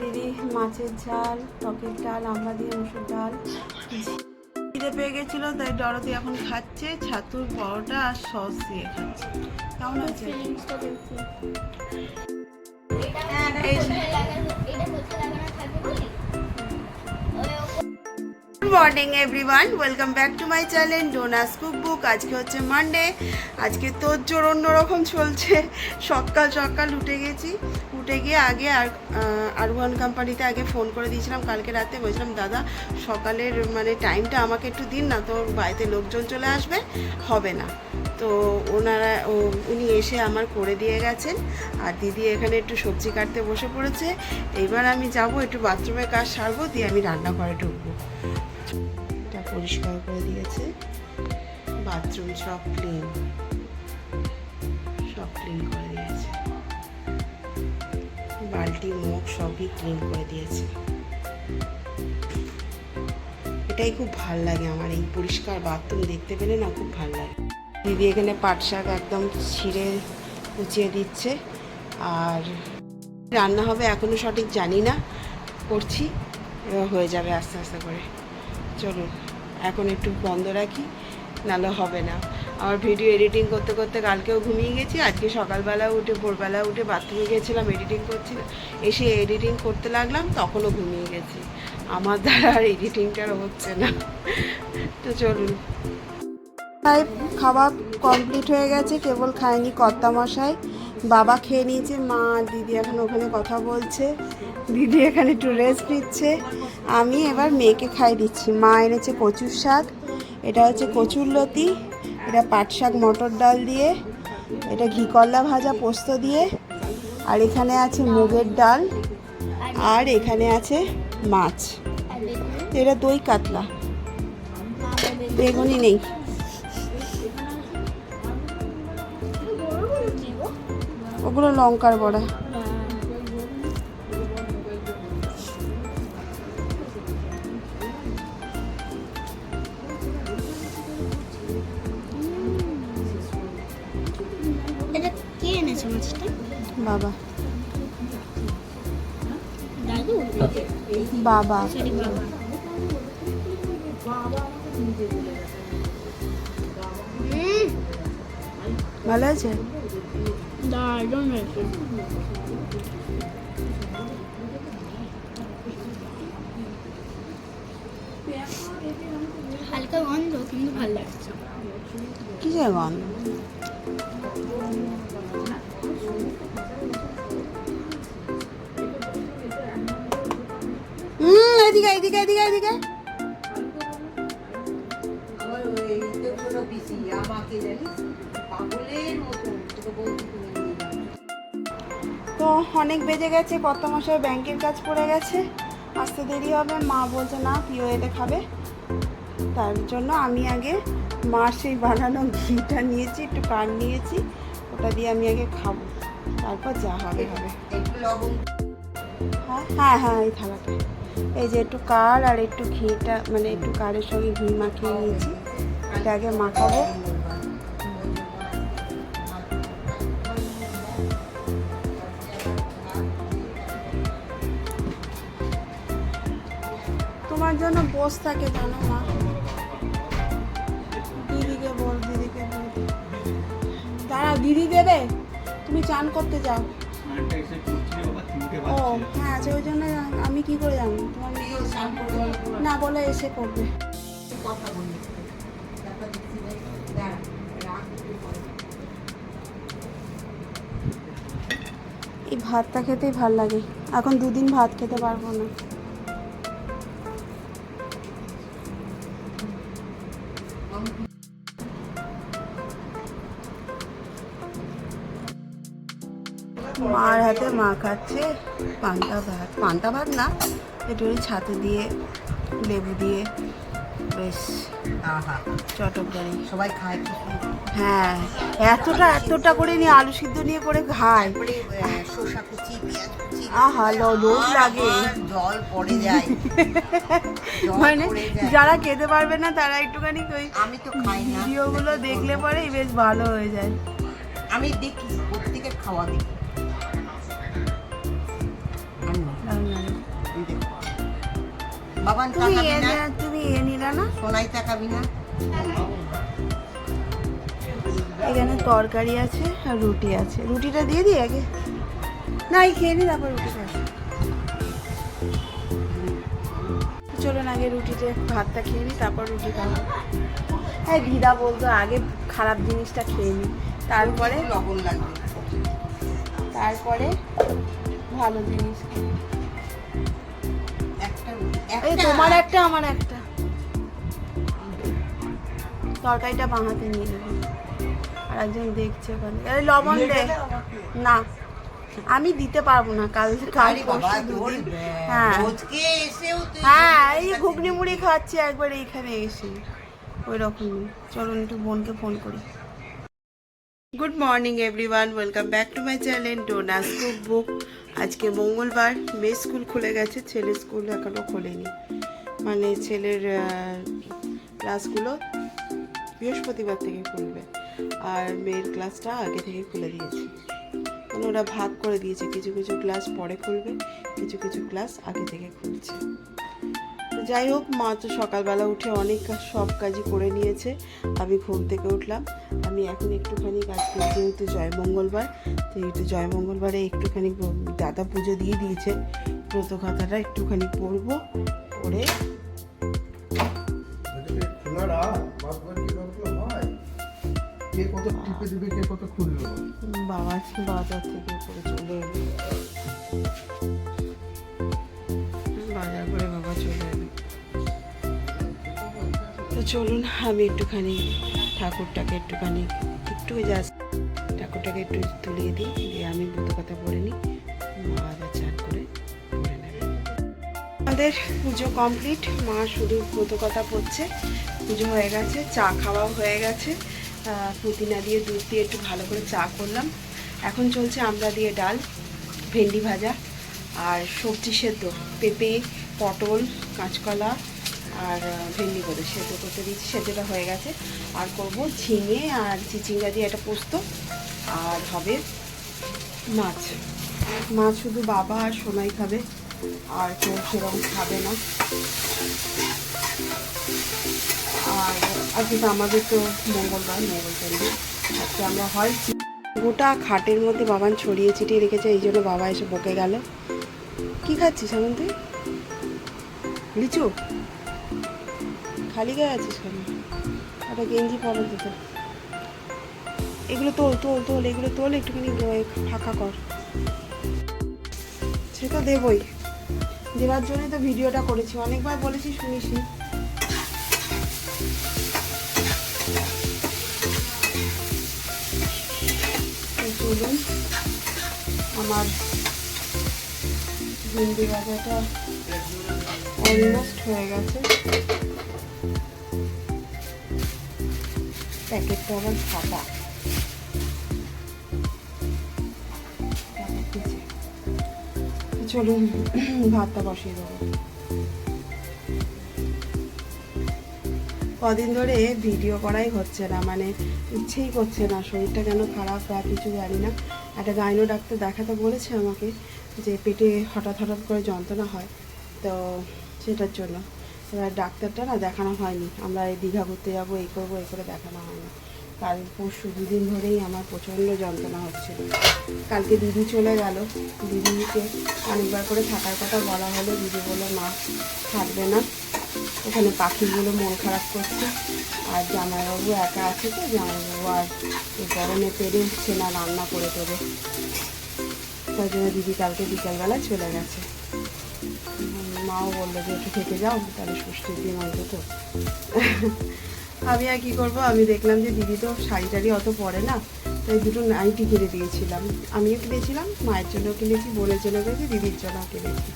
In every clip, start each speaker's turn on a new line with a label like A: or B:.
A: দিদি মাছের ঝাল টকের ডাল আমরা দিয়ে মুসুর ডাল। খিদে পেয়ে গেছিল তাই ডরতি এখন খাচ্ছে ছাতুর পরোটা আর সস দিয়ে খাচ্ছে। কেমন হয়েছে? এই morning everyone welcome back to my channel ডোনাস cook book আজকে হচ্ছে মানডে আজকে তোর জোর অন্যরকম চলছে। সকাল সকাল উঠে গেছি। উঠে গিয়ে আগে আর আরওয়ান কোম্পানিতে আগে ফোন করে দিয়েছিলাম। কালকে রাতে বলছিলাম, দাদা, সকালের মানে টাইমটা আমাকে একটু দিন না তো বাড়িতে লোকজন চলে আসবে, হবে না। তো ওনারা উনি এসে আমার করে দিয়ে গেছেন। আর দিদি এখানে একটু সবজি কাটতে বসে পড়েছে। এবার আমি যাব একটু বাথরুমের কাজ সারবো, দিয়ে আমি রান্নাঘরে ঢুকবো। পরিষ্কার করে দিয়েছে। বাথরুম সব ক্লিন সব ক্লিন করে দিয়েছে। বালতি, মুখ সবই ক্লিন করে দিয়েছে। এটাই খুব ভালো লাগে আমার, এই পরিষ্কার বাথরুম দেখতে পেলে না খুব ভালো লাগে। দিদি এখানে পাট শাক একদম ছিঁড়ে কুচিয়ে দিচ্ছে। আর রান্না হবে এখনও সঠিক জানি না, করছি হয়ে যাবে আস্তে আস্তে করে। চলুন। এখন একটু বন্ধ রাখি, নাহলে হবে না। আমার ভিডিও এডিটিং করতে করতে কালকেও ঘুমিয়ে গেছি, আজকে সকালবেলা উঠে, ভোরবেলা উঠে বাথরুমে গেছিলাম, এডিটিং করছিলাম এসে এডিটিং করতে লাগলাম, তখনও ঘুমিয়ে গেছি। আমার দ্বারা আর এডিটিংটার হচ্ছে না। তো চলুন। খাওয়া কমপ্লিট হয়ে গেছে, কেবল খায়নি কর্তা মশাই বাবা খেয়ে নিয়েছে, মা দিদি এখন ওখানে কথা বলছে, দিদি এখানে একটু রেস্ট নিচ্ছে। আমি এবার মেয়েকে খাই দিচ্ছি। মা এনেছে কচুর শাক, এটা হচ্ছে কচুর লতি, এটা পাট শাক মটর ডাল দিয়ে, এটা ঘি করলা ভাজা পোস্ত দিয়ে, আর এখানে আছে মুগের ডাল, আর এখানে আছে মাছ। এটা দই কাতলা। বেগুনি নেই। ওগুলো লঙ্কার বড়া। বাবা। বাবা।
B: সরি বাবা। হুম
A: ভালো আছে
B: দারুণ হয়েছে হালকা গন্ধ কিন্তু ভালো লাগছে।
A: কিসের গন্ধ? হুম এদিকে এদিকে এদিকে এদিকে।
C: আমাকে জানিস?
A: তো অনেক বেজে গেছে কত মাসের ব্যাংকের কাজ পড়ে গেছে। আসতে দেরি হবে, মা বলছে, না পিও এলে খাবে। তার জন্য আমি আগে মার সেই বানানো ঘিটা নিয়েছি, একটু কার নিয়েছি, ওটা দিয়ে আমি আগে খাব। তারপর যা হবে হবে। হ্যাঁ হ্যাঁ হ্যাঁ এই থালাটা। এই যে একটু কার আর একটু ঘিটা মানে একটু কারের সঙ্গে ঘি মাখিয়ে নিয়েছি, এটা আগে মাখাবো। তোমার জন্য বস থাকে জানো মা। দিদিকে বল দিদিকে বল। দাঁড়াও দিদি দেবে? তুমি চান করতে যাও। ও হ্যাঁ আছে ওই জন্য আমি কি করে জানি তোমার না বলে এসে করবে।
C: কথা বলি।
A: এই ভাতটা খেতেই ভালো লাগে। এখন দুদিন ভাত খেতে পারব না। মার মা খাচ্ছে পান্তা ভাত। পান্তা ভাত না একটু ছাতু দিয়ে লেবু দিয়ে বেশ।
C: আহা,
A: চটকদারি।
C: সবাই খায়
A: হ্যাঁ এতটা এতটা করে নিয়ে আলু সিদ্ধ নিয়ে করে খায়।
C: তারপরে শসা কুচি
A: আহা লোভ লাগে।
C: জল পড়ে যায়।
A: মানে যারা খেতে পারবে না তারা একটুখানি ওই
C: আমি তো খাই না।
A: ভিডিওগুলো দেখলে পরেই বেশ ভালো হয়ে যায়।
C: আমি দেখি প্রত্যেকের খাওয়া দেখি।
A: তুমি
C: তাকাবি না
A: তুমি এ নিলে না?
C: সোনাই তাকাবি না
A: এখানে তরকারি আছে আর রুটি আছে। রুটিটা দিয়ে দিই আগে? না এই খেয়ে নি তারপর রুটি খাই চলুন আগে রুটিতে ভাতটা খেয়ে নিই তারপর রুটি খাব হ্যাঁ দিদা বলতো আগে খারাপ জিনিসটা খেয়ে নিই তারপরে?
C: লবণ লাগবে।
A: তারপরে ভালো জিনিস এই তোমার একটা আমার একটা। তরকারিটা বাঁহাতে নিয়ে নেব। আর একজন দেখছে ওখানে। লবণ দে। না আমি দিতে পারব না কাল কাল দুদিন। হ্যাঁ। হ্যাঁ এই ঘুগনি মুড়ি খাচ্ছি একবার এইখানে এসে। ওই রকমই। চলুন একটু বোনকে ফোন করি। Good morning everyone welcome back to my channel ডোনাস cook book আজকে মঙ্গলবার মেয়ে স্কুল খুলে গেছে, ছেলে স্কুল এখনও খোলেনি। মানে ছেলের ক্লাসগুলো বৃহস্পতিবার থেকে খুলবে, আর মেয়ের ক্লাসটা আগে থেকে খুলে দিয়েছে। মানে ওরা ভাগ করে দিয়েছে, কিছু কিছু ক্লাস পরে খুলবে, কিছু কিছু ক্লাস আগে থেকে খুলছে। যাই হোক, মা তো সকালবেলা উঠে অনেক সব কাজই করে নিয়েছে। আমি ঘুম থেকে উঠলাম আমি এখন একটুখানি কাজ আজকে যেহেতু জয় মঙ্গলবার তো একটু জয় মঙ্গলবারে একটুখানি দাদা পুজো দিয়ে দিয়েছে ব্রত কথাটা একটুখানি পড়ব পড়ে বাবা বাজার থেকে করে চলে এলো। বাজার করে বাবা চলে এলো। তো চলুন আমি একটুখানি ঠাকুরটাকে একটুখানি, একটু জাস্ট ঠাকুরটাকে একটু তুলিয়ে দিই, দিয়ে আমি বুতো কথা পড়ে নিই, মা চান করে আমাদের পুজো কমপ্লিট, মা শুধু ব্রত কথা পড়ছে পুজো হয়ে গেছে, চা খাওয়াও হয়ে গেছে পুদিনা দিয়ে দুধ দিয়ে একটু ভালো করে চা করলাম। এখন চলছে আমরা দিয়ে ডাল, ভেন্ডি ভাজা, আর সবজি সেদ্ধ, পেঁপে, পটল, কাঁচকলা আর ভেন্ডি করে সেদ্ধ করতে দিয়েছি, সেদ্ধটা হয়ে গেছে। আর করব ঝিঙে আর চিচিঙ্গা দিয়ে একটা পোস্ত, আর হবে মাছ। মাছ শুধু বাবা আর সোনাই খাবে, আর কেউ সেরকম খাবে না। আর আজকে তো আমাদের তো মঙ্গলবার, মঙ্গল চন্ডী আজকে আমরা হয় গোটা খাটের মধ্যে বাবান ছড়িয়ে ছিটিয়ে রেখেছে, এই জন্য বাবা এসে বকে গেল। কি খাচ্ছিস এখন তুই? লিচু? খালি গায়ে আছিস কেন? একটা গেঞ্জি পরে দিতে এগুলো তোল তোল তোল, এগুলো তোল, একটুখানি ফাঁকা কর। সে তো দেবই। দেওয়ার জন্যই তো ভিডিওটা করেছি। অনেকবার বলেছি শুনিসনি তো চলুন, আমার ভিন্ডি ভাজাটা অলমোস্ট হয়ে গেছে। প্যাকেটটা আবার ফাটা চলুন, ভাতটা বসিয়ে দেবো। কদিন ধরে ভিডিও করাই হচ্ছে না মানে ইচ্ছেই করছে না, শরীরটা কেন খারাপ বা কিছু জানি না। একটা গাইনো ডাক্তার দেখাতে বলেছে আমাকে যে পেটে হঠাৎ হঠাৎ করে যন্ত্রণা হয়, তো সেটার জন্য। এবার ডাক্তারটা না দেখানো হয়নি। আমরা এই দীঘা ঘুরতে যাব, এই করব, এই করে দেখানো হয়নি। কাল পরশু দুদিন ধরেই আমার প্রচণ্ড যন্ত্রণা হচ্ছিল। কালকে দিদি চলে গেল। দিদিকে অনেকবার করে থাকার কথা বলা হলো। দিদি বলল না থাকবে না। ওখানে পাখিগুলো মন খারাপ করছে। আর জামাইবাবু একা আছে তো, জামাইবাবু আর গরমে পেরে উঠছে না, রান্না করে দেবে। তার জন্য দিদি কালকে বিকালবেলা চলে গেছে। মাও বলল যে, একটু থেকে যাও, তাহলে ষষ্ঠীর দিন অন্তত আমি আর কী করব? আমি দেখলাম যে দিদি তো শাড়ি টাড়ি অত পরে না, তাই দুটো নাইটি কিনে দিয়েছিলাম। আমিও কিনেছিলাম, মায়ের জন্য কিনেছি, বোনের জন্য কিনেছি, দিদির জন্য কিনেছি।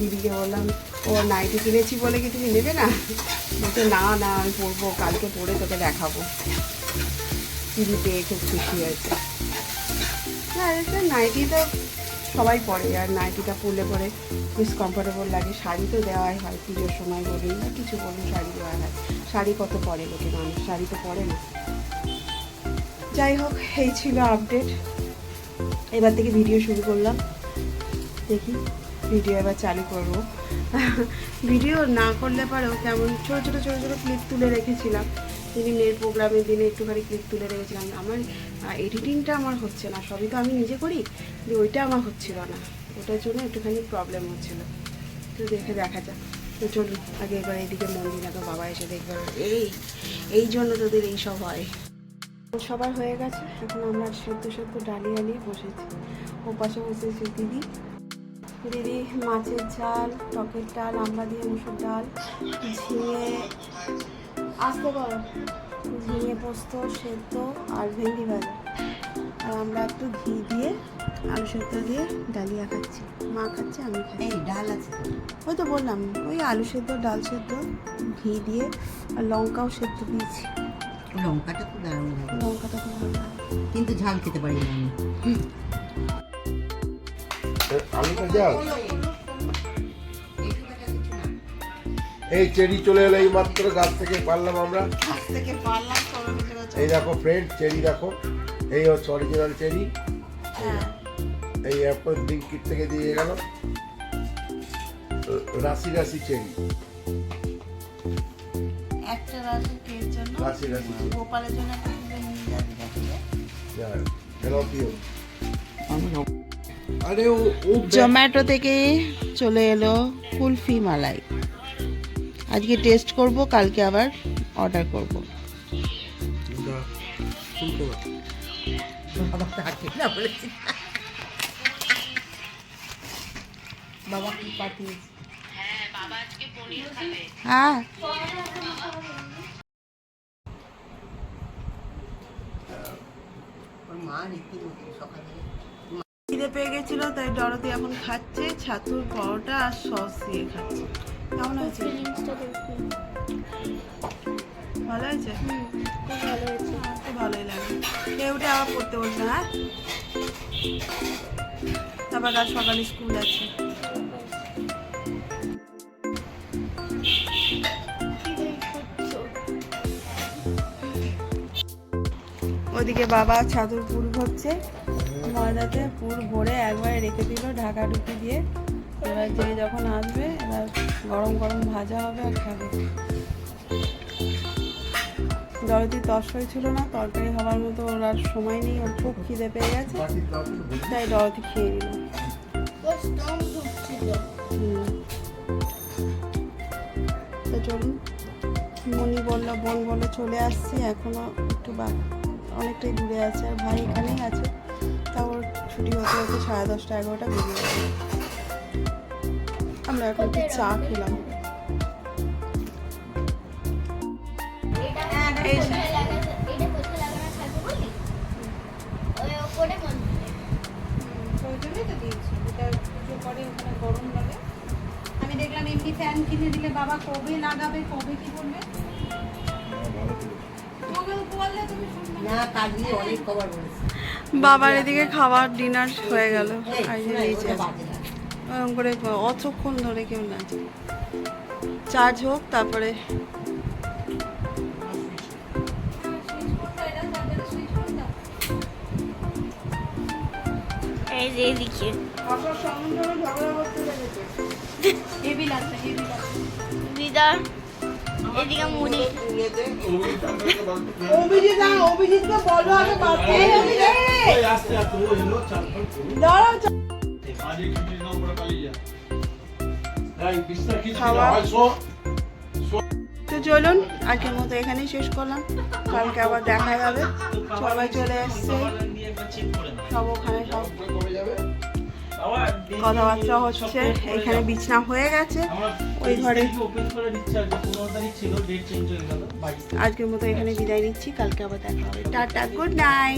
A: দিদিকে বললাম, ও নাইটি কিনেছি বলে কি তুমি নেবে না? বলছে, না না, আমি পরবো, কালকে পরে তোকে দেখাবো। দিদি পেয়ে খুব খুশি হয়েছে। না নাইটি তো সবাই পরে আর নাইটিটা পরলে পরে বেশ কমফোর্টেবল লাগে। শাড়ি তো দেওয়াই হয় পুজোর সময় বলুন বা কিছু বলুন শাড়ি দেওয়া হয়। শাড়ি কত পরে লোকে মানুষ? শাড়ি তো পরে না। যাই হোক, এই ছিল আপডেট এবার থেকে ভিডিও শুরু করলাম। দেখি ভিডিও এবার চালু করব। ভিডিও না করলে পরেও কেমন ছোটো ছোটো ছোটো ছোটো ক্লিপ তুলে রেখেছিলাম। তিনি মেয়ের প্রোগ্রামের দিনে একটুখানি ক্লিপ তুলে রেখেছিলাম। আমার এডিটিংটা আমার হচ্ছে না, সবই তো আমি নিজে করি ওইটা আমার হচ্ছিল না। ওটার জন্য একটুখানি প্রবলেম হচ্ছিল। তো দেখে দেখা যাক। তো চলুন আগে এবার এইদিকে মন্দির তো বাবা এসে দেখবে, এই এই জন্য তোদের এইসব হয়। সবার হয়ে গেছে, এখন আমরা সেদ্ধ সেদ্ধ ডালিয়া নিয়ে বসেছি। ও পাশে বসেছে দিদি। দিদি, মাছের ঝাল, টকের ডাল আমরা দিয়ে মুসুর ডাল, ঝিঙে আসতে পারো ঝিঙে পোস্ত সেদ্ধ আর ভেন্ডি ভাজা। আর আমরা একটু ঘি দিয়ে আলু সেদ্ধ দিয়ে ডালিয়া খাচ্ছি। মা খাচ্ছে আমি খাচ্ছি।
C: এই ডাল আছে।
A: ওই তো বললাম ওই আলু সেদ্ধ ডাল সেদ্ধ ঘি দিয়ে আর লঙ্কাও সেদ্ধ দিয়েছি।
C: লঙ্কাটা খুব দারুণ লাগে
A: লঙ্কাটা খুব ভালো
C: কিন্তু ঝাল খেতে পারি না আমি।
D: আলুটা এই চেরি চলে এলো এই মাত্র গাছ থেকে পারলাম আমরা। এই দেখো ফ্রেন্ড চেরি দেখো। এই হচ্ছে অরিজিনাল চেরি।
A: হ্যাঁ।
D: এই অ্যাপল ব্লিঙ্কিট থেকে দিয়ে গেল। রাশি রাশি চেরি।
A: একটা রাশি কের জন্য?
D: রাশি রাশি
A: গোপালের জন্য জোম্যাটো থেকে চলে এলো কুলফি মালাই। আজকে টেস্ট করব কালকে আবার অর্ডার করব।
C: বাবা কি পাঠিয়েছে?
A: হ্যাঁ। খিদে পেয়ে গেছিল তাই ডরতি এখন খাচ্ছে ছাতুর পরোটা আর সস দিয়ে খাচ্ছে। কেমন হয়েছে? ভালো হয়েছে?
B: খুব
A: ভালোই লাগে। খেয়ে উঠে আবার পড়তে বলছে হ্যাঁ? তারপর আজ সকালে স্কুল আছে ওদিকে বাবা ছাদুর পুর ভরছে। ময়দাতে পুর ভরে একবারে রেখে দিল, ঢাকা ঢুকি দিয়ে। এবার যে যখন আসবে এবার গরম গরম ভাজা হবে আর খাবে। দরদি তরসই ছিল না তরকারি হওয়ার মতো ওর আর সময় নেই ওর খুব খিদে পেয়ে গেছে। তাই দরদি খেয়ে নিল। তো চলুন মনি বলল বোন বলে চলে আসছি এখনও একটু বা অনেকটাই দূরে আছে আর ভাই এখানেই আছে। তারপর ছুটি হতে হতে সাড়ে দশটা এগারোটা বেরিয়ে যাবে আমরা এখন একটু চা খেলাম।
E: আমি দেখলাম এমনি ফ্যান কিনে দিলে বাবা কবে লাগাবে কবে কি করবে
A: বাবার এদিকে খাবার ডিনার হয়ে গেল।
C: এই,
A: আর নিচে
C: না।
A: ওরকম করে অতক্ষণ ধরে কেউ নাচে চার্জ হোক তারপরে
B: এদিকে।
E: হেভি লাগছে। হেভি লাগছে
B: দিদা এদিকে মুড়ি।
A: অভিজিৎ বলো আগে বাড়তে খাওয়া। তো চলুন আজকের মতো এখানেই শেষ করলাম। কালকে আবার দেখা যাবে। সবাই চলে এসছে। সব ওখানে সব কথাবার্তা হচ্ছে। এখানে বিছনা হয়ে গেছে। ওই ঘরে আজকের মতো এখানে বিদায় নিচ্ছি। কালকে আবার দেখা হবে। Tata good night